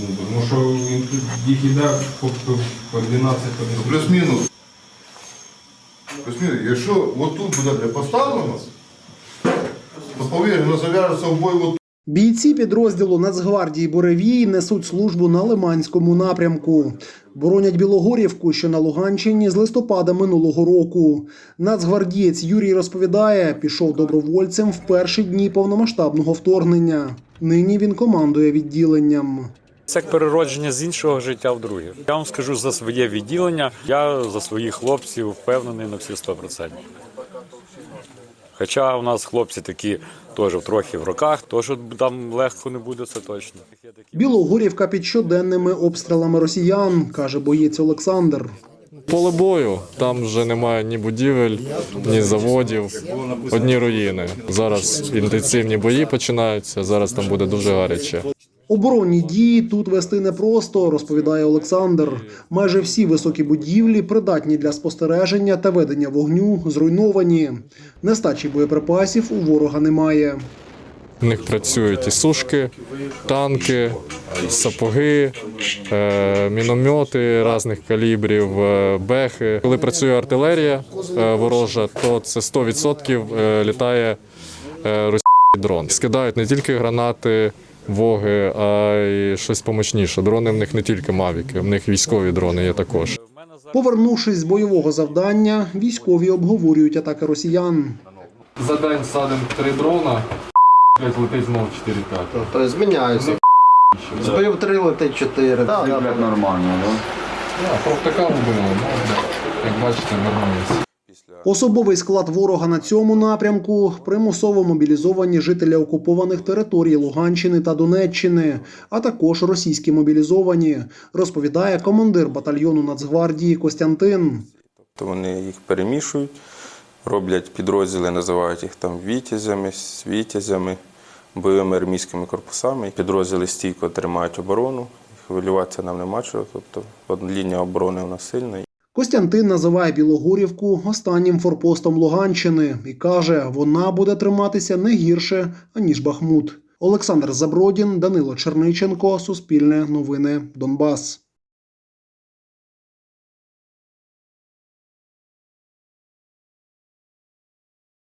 Ну, тому що він тут їх іде по, по, по 12 по 10. Плюс-мінус. Плюс-мінус. Якщо отут буде бля, поставлено, то повір, воно зав'яжеться в бой от Бійці підрозділу Нацгвардії Буревій несуть службу на Лиманському напрямку. Боронять Білогорівку, що на Луганщині з листопада минулого року. Нацгвардієць Юрій розповідає, пішов добровольцем в перші дні повномасштабного вторгнення. Нині він командує відділенням. Це як переродження з іншого життя в друге. Я вам скажу за своє відділення. Я за своїх хлопців впевнений на всі 100%. Хоча у нас хлопці такі теж трохи в роках, то що там легко не буде, це точно. Білогорівка під щоденними обстрілами росіян, каже боєць Олександр. Поле бою там вже немає ні будівель, ні заводів, одні руїни. Зараз інтенсивні бої починаються. Зараз там буде дуже гаряче. Оборонні дії тут вести непросто, розповідає Олександр. Майже всі високі будівлі придатні для спостереження та ведення вогню зруйновані. Нестачі боєприпасів у ворога немає. В них працюють і сушки, танки, сапоги, е, міномети різних калібрів, е, бехи. Коли працює артилерія е, ворожа, то це 100% е, літає російський дрон. Скидають не тільки гранати, воги, а й щось помощніше. Дрони в них не тільки мавіки, в них військові дрони є також. Повернувшись з бойового завдання, військові обговорюють атаки росіян. За день садимо три дрона, летить знову 4 5 Тобто зміняються. Збив три, летить чотири. Так, так. нормально, да? Провтикав було, ну, як бачите, нормально. Особовий склад ворога на цьому напрямку примусово мобілізовані жителі окупованих територій Луганщини та Донеччини, а також російські мобілізовані, розповідає командир батальйону Нацгвардії Костянтин. То вони їх перемішують, роблять підрозділи, називають їх там вітязями, світязями, бойовими армійськими корпусами. Підрозділи стійко тримають оборону, хвилюватися нам нема чого. Тобто лінія оборони у нас сильна. Костянтин називає Білогорівку останнім форпостом Луганщини і каже, вона буде триматися не гірше аніж Бахмут. Олександр Забродін, Данило Черниченко, Суспільне новини, Донбас.